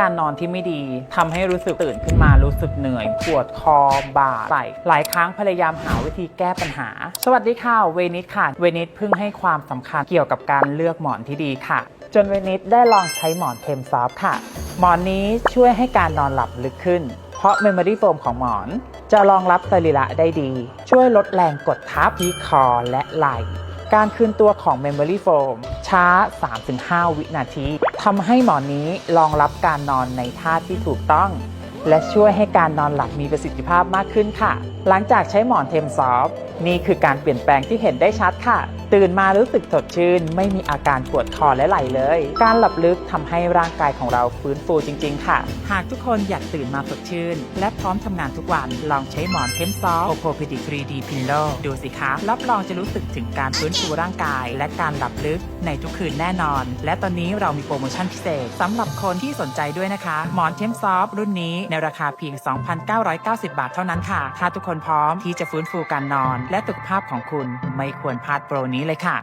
การนอนที่ไม่ดีทำให้รู้สึกตื่นขึ้นมารู้สึกเหนื่อยปวดคอบ่าไหล่หลายครั้งพยายามหาวิธีแก้ปัญหา สวัสดีค่ะเวนิสค่ะ เวนิสเพิ่งให้ความสำคัญเกี่ยวกับการเลือกหมอนที่ดีค่ะ จนเวนิสได้ลองใช้หมอนเทมซอฟค่ะ หมอนนี้ช่วยให้การนอนหลับลึกขึ้น เพราะเมมโมรี่โฟมของหมอน จะรองรับสรีระได้ดี ช่วยลดแรงกดทับที่คอและไหล่การคืนตัวของ Memory Foam ช้า 3-5 วินาทีทำให้หมอนนี้รองรับการนอนในท่าที่ถูกต้อง และช่วยให้การนอนหลับมีประสิทธิภาพมากขึ้นค่ะ หลังจากใช้หมอนเทมซอฟนี่คือการเปลี่ยนแปลงที่เห็นได้ชัดค่ะ ตื่นมารู้สึกสดชื่น ไม่มีอาการปวดคอและไหล่เลย การหลับลึกทำให้ร่างกายของเราฟื้นฟูจริง ๆ ค่ะ หากทุกคนอยากตื่นมาสดชื่น และพร้อมทำงานทุกวัน ลองใช้หมอนเทมซอฟโอโพพ d ดิ 3D Pillow ดูสิคะ รับรองจะรู้สึกถึงการฟื้นฟูร่างกาย และการหลับลึกในทุกคืนแน่นอน และตอนนี้เรามีโปรโมชั่นพิเศษสำหรับคนที่สนใจด้วยนะคะ หมอนเทมซอฟรุ่นนี้ในราคาเพียง 2,990 บาทเท่านั้นค่ะ ถ้าทุกคนพร้อมที่จะฟื้นฟูการนอน และสุขภาพของคุณไม่ควรพลาดโปรนี้นี้เลยค่ะ